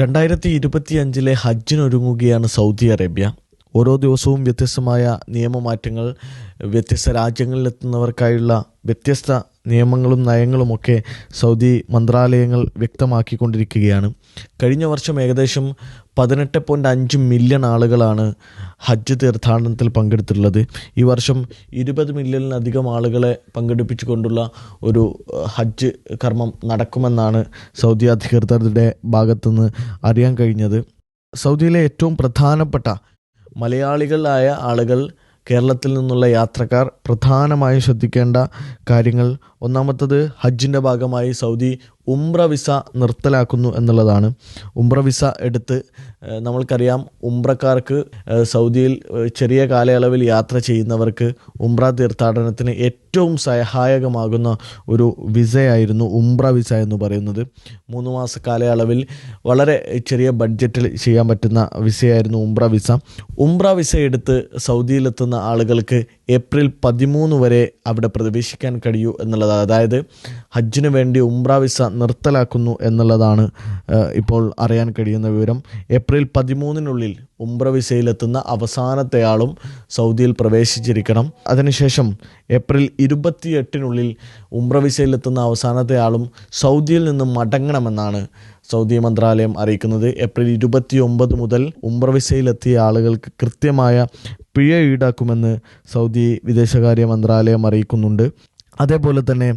രണ്ടായിരത്തി ഇരുപത്തിയഞ്ചിലെ ഹജ്ജിനൊരുങ്ങുകയാണ് Saudi Arabia. ഓരോ ദിവസവും വ്യത്യസ്തമായ നിയമമാറ്റങ്ങൾ വ്യത്യസ്ത രാജ്യങ്ങളിലെത്തുന്നവർക്കായുള്ള വ്യത്യസ്ത നിയമങ്ങളും നയങ്ങളുമൊക്കെ സൗദി മന്ത്രാലയങ്ങൾ വ്യക്തമാക്കിക്കൊണ്ടിരിക്കുകയാണ്. കഴിഞ്ഞ വർഷം ഏകദേശം പതിനെട്ട് പോയിന്റ് അഞ്ച് മില്യൺ ആളുകളാണ് ഹജ്ജ് തീർത്ഥാടനത്തിൽ പങ്കെടുത്തിട്ടുള്ളത്. ഈ വർഷം ഇരുപത് മില്യണിലധികം ആളുകളെ പങ്കെടുപ്പിച്ചുകൊണ്ടുള്ള ഒരു ഹജ്ജ് കർമ്മം നടക്കുമെന്നാണ് സൗദി അധികൃതരുടെ ഭാഗത്തുനിന്ന് അറിയാൻ കഴിഞ്ഞത്. സൗദിയിലെ ഏറ്റവും പ്രധാനപ്പെട്ട മലയാളികളായ ആളുകൾ കേരളത്തിൽ നിന്നുള്ള യാത്രക്കാർ പ്രധാനമായും ശ്രദ്ധിക്കേണ്ട കാര്യങ്ങൾ. ഒന്നാമത്തത് ഹജ്ജിന്റെ ഭാഗമായി സൗദി ഉംറ വിസ നിർത്തലാക്കുന്നു എന്നുള്ളതാണ്. ഉംറ വിസ എടുത്ത് നമ്മൾക്കറിയാം ഉംറക്കാർക്ക് സൗദിയിൽ ചെറിയ കാലയളവിൽ യാത്ര ചെയ്യുന്നവർക്ക് ഉംറ തീർത്ഥാടനത്തിന് ഏറ്റവും സഹായകമാകുന്ന ഒരു വിസയായിരുന്നു ഉംറ വിസ എന്ന് പറയുന്നത്. മൂന്ന് മാസ കാലയളവിൽ വളരെ ചെറിയ ബഡ്ജറ്റിൽ ചെയ്യാൻ പറ്റുന്ന വിസയായിരുന്നു ഉംറ വിസ. ഉംറ വിസ എടുത്ത് സൗദിയിലെത്തുന്ന ആളുകൾക്ക് ഏപ്രിൽ പതിമൂന്ന് വരെ അവിടെ പ്രവേശിക്കാൻ കഴിയൂ എന്നുള്ളതാണ്. അതായത് ഹജ്ജിന് വേണ്ടി ഉംറ വിസ നിർത്തലാക്കുന്നു എന്നുള്ളതാണ് ഇപ്പോൾ അറിയാൻ കഴിയുന്ന വിവരം. ഏപ്രിൽ പതിമൂന്നിനുള്ളിൽ ഉംറ വിസയിലെത്തുന്ന അവസാനത്തെ ആളും സൗദിയിൽ പ്രവേശിച്ചിരിക്കണം. അതിനുശേഷം ഏപ്രിൽ ഇരുപത്തിയെട്ടിനുള്ളിൽ ഉംറ വിസയിലെത്തുന്ന അവസാനത്തെ ആളും സൗദിയിൽ നിന്ന് മടങ്ങണമെന്നാണ് സൗദി മന്ത്രാലയം അറിയിക്കുന്നത്. ഏപ്രിൽ ഇരുപത്തി ഒമ്പത് മുതൽ ഉംറ വിസയിലെത്തിയ ആളുകൾക്ക് കൃത്യമായ പിഴ ഈടാക്കുമെന്ന് സൗദി വിദേശകാര്യ മന്ത്രാലയം അറിയിക്കുന്നുണ്ട്. അതേപോലെ തന്നെ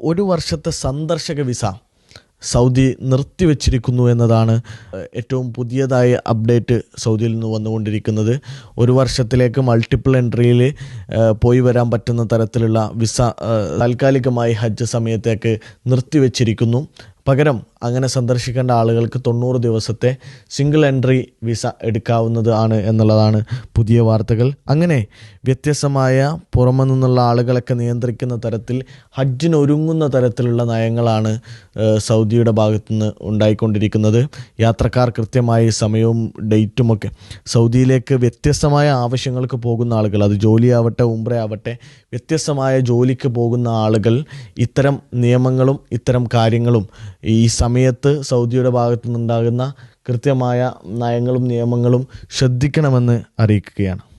ഒരു വർഷത്തെ സന്ദർശക വിസ സൗദി നിർത്തിവെച്ചിരിക്കുന്നു എന്നതാണ് ഏറ്റവും പുതിയതായ അപ്ഡേറ്റ് സൗദിയിൽ നിന്ന് വന്നുകൊണ്ടിരിക്കുന്നത്. ഒരു വർഷത്തിലേക്ക് മൾട്ടിപ്പിൾ എൻട്രിയിൽ പോയി വരാൻ പറ്റുന്ന തരത്തിലുള്ള വിസ താൽക്കാലികമായി ഹജ്ജ് സമയത്തേക്ക് നിർത്തിവെച്ചിരിക്കുന്നു. പകരം അങ്ങനെ സന്ദർശിക്കേണ്ട ആളുകൾക്ക് തൊണ്ണൂറ് ദിവസത്തെ സിംഗിൾ എൻട്രി വിസ എടുക്കാവുന്നത് ആണ് എന്നുള്ളതാണ് പുതിയ വാർത്തകൾ. അങ്ങനെ വ്യത്യസ്തമായ പുറമെ നിന്നുള്ള ആളുകളൊക്കെ നിയന്ത്രിക്കുന്ന തരത്തിൽ ഹജ്ജിന് ഒരുങ്ങുന്ന തരത്തിലുള്ള നയങ്ങളാണ് സൗദിയുടെ ഭാഗത്തുനിന്ന് ഉണ്ടായിക്കൊണ്ടിരിക്കുന്നത്. യാത്രക്കാർ കൃത്യമായി സമയവും ഡേറ്റുമൊക്കെ സൗദിയിലേക്ക് വ്യത്യസ്തമായ ആവശ്യങ്ങൾക്ക് പോകുന്ന ആളുകൾ അത് ജോലിയാവട്ടെ ഉംബ്രയാവട്ടെ വ്യത്യസ്തമായ ജോലിക്ക് പോകുന്ന ആളുകൾ ഇത്തരം നിയമങ്ങളും ഇത്തരം കാര്യങ്ങളും ഈ സമയത്ത് സൗദിയുടെ ഭാഗത്തു നിന്നുണ്ടാകുന്ന കൃത്യമായ നയങ്ങളും നിയമങ്ങളും ശ്രദ്ധിക്കണമെന്ന് അറിയിക്കുകയാണ്.